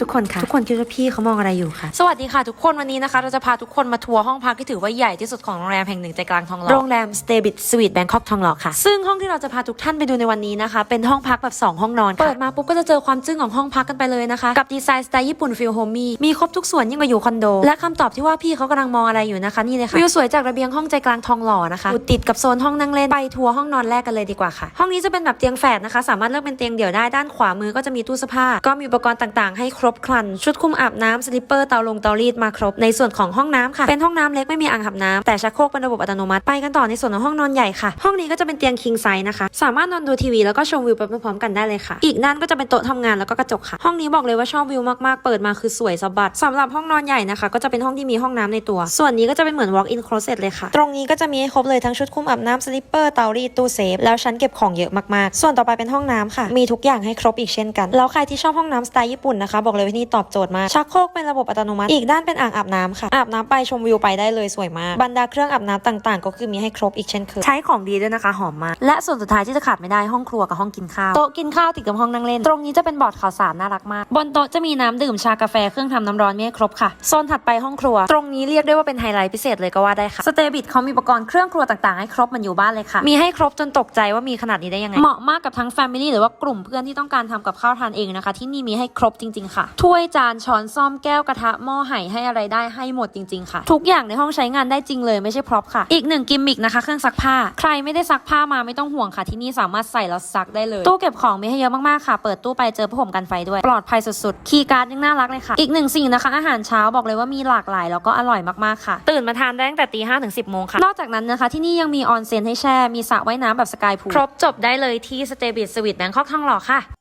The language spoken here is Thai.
ทุกคนค่ะ ทุกคนคิดว่าพี่เขามองอะไรอยู่ค่ะสวัสดีค่ะทุกคนวันนี้นะคะ เราจะพาทุกคนมาทัวร์ห้องพักที่ถือว่าใหญ่ที่สุดของโรงแรมแห่งหนึ่งใจกลางทองหล่อโรงแรม s t a y b i t Suite Bangkok ทองหล่อค่ะ ซึ่งห้องที่เราจะพาทุกท่านไปดูในวันนี้นะคะ เป็นห้องพักแบบ 2 ห้องนอนค่ะเปิดมาปุ๊บก็จะเจอความจึ้งของห้องพักกันไปเลยนะคะกับดีไซน์สไตล์ญี่ปุ่นฟิลโฮมี่มีครบทุกส่วนยิ่งกว่าอยู่คอนโดและคำตอบที่ว่าพี่เขากำลังมองอะไรอยู่นะคะนี่เลยค่ะวิวสวยจากระเบียงห้องใจกลางทองหล่อนะคะอยู่ติดกับโซนห้องนั่งเล่นไปทัวร์ห้องนอนแรกกันเลยดีกว่าค่ะ ห้องนี้จะเป็นแบบเตียงแฝดนะคะ สามารถเลือกเป็นเตียงเดี่ยวได้ด้านขวามือก็จะมีตู้เสื้อผ้าก็มีอุปกรณ์ต่างๆ ให้ครบครัน ชุดคุมอาบน้ำสลิปเปอร์เตาลงเตารีดมาครบ ในส่วนของห้องน้ำค่ะ เป็นห้องน้ำเล็กไม่มีอ่างอาบน้ำแต่ชักโครกเป็นระบบอัตโนมัติ ไปกันต่อในส่วนของห้องนอนใหญ่ค่ะ ห้องนี้ก็จะเป็นเตียง king size นะคะ สามารถนอนดูทีวีแล้วก็ชมวิวไปพร้อมๆกันได้เลยค่ะ อีกด้านก็จะเป็นโต๊ะทำงานแล้วก็กระจกค่ะ ห้องนี้บอกเลยว่าชอบวิวมากๆ เปิดมาคือสวยสบัดสำหรับห้องนอนใหญ่นะคะ ก็จะเป็นห้องที่มีห้องน้ำในตัว ส่วนนี้ก็จะเป็นเหมือน walk in closet เลยค่ะ ตรงนี้ก็จะมีให้ครบเลยทั้งชุดคุมอาบน้ำสลิปเปอร์เตารีดตู้เซฟแล้วชั้นเก็บของเยอะมากๆ ส่วนต่อไปเป็นห้องน้ำค่ะ มีทุกอย่างให้ครบอีกเช่นกัน แล้วใครที่ชอบห้องน้ำสไตล์ญี่ปุ่นนะคะ บอกเลยว่าที่นี่ตอบโจทย์มากชักโครกเป็นระบบอัตโนมัติ อีกด้านเป็นอ่างอาบน้ำค่ะ อาบน้ำไปชมวิวไปได้เลยสวยมาก บรรดาเครื่องอาบน้ำต่างๆ ก็คือมีให้ครบอีกเช่นเคย ใช้ของดีด้วยนะคะ หอมมาก และส่วนสุดท้ายที่จะขาดไม่ได้ห้องครัวกับห้องกินข้าว โต๊ะกินข้าวติดกับห้องนั่งเล่น ตรงนี้จะเป็นบอร์ดข่าวสารน่ารักมาก บนโต๊ะจะมีน้ำดื่มชากาแฟเครื่องทำน้ำร้อนมีให้ครบค่ะ โซนถัดไปห้องครัว ตรงนี้เรียกได้ว่าเป็นไฮไลท์พิเศษเลยก็ว่าได้ค่ะ สเตบิทเขามีอุปกรณ์เครื่องครัวต่างๆให้ครบเหมันอยู่บ้านเลยค่ะ มีให้ครบจนตกใจว่ามีขนาดนี้ได้ยังไง เหมาะมากกับทั้งแฟมิลี่หรือว่ากลุ่มเพื่อนที่ต้องการทำกับข้าวทานเองนะคะ ที่นี่มีให้ครบจริง ๆ ค่ะ ถ้วยจานช้อนซ่อมแก้วกระทะหม้อไหให้อะไรได้ให้หมดจริง ๆ ค่ะ ทุกอย่างในห้องใช้งานได้จริงเลยไม่ใช่พร็อพค่ะ อีกหนึ่งกิมมิกนะคะเครื่องซักผ้า ใครไม่ได้ซักผ้ามาไม่ต้องห่วงค่ะที่นี่สามารถใส่แล้วซักได้เลย ตู้เก็บของมีให้เยอะมากๆค่ะ เปิดตู้ไปเจอผ้าห่มกันไฟด้วย ปลอดภัยสุดๆ คีย์การ์ดยังน่ารักเลยค่ะ อีกหนึ่งสิ่งนะคะ อาหารเช้าบอกเลยว่ามีหลากหลายแล้วก็อร่อยมากๆค่ะ ตื่นมาทานได้ตั้งแต่ตีห้าถึงสิบโมงค่ะ นอกจากนั้นนะคะที่นี่ยังมีออนเซ็นให้แช่ มีสระว่ายน้ำแบบสกายพูล ครบจบได้เลยที่สเตบิทสวีทแบงคอกทองหล่อค่ะ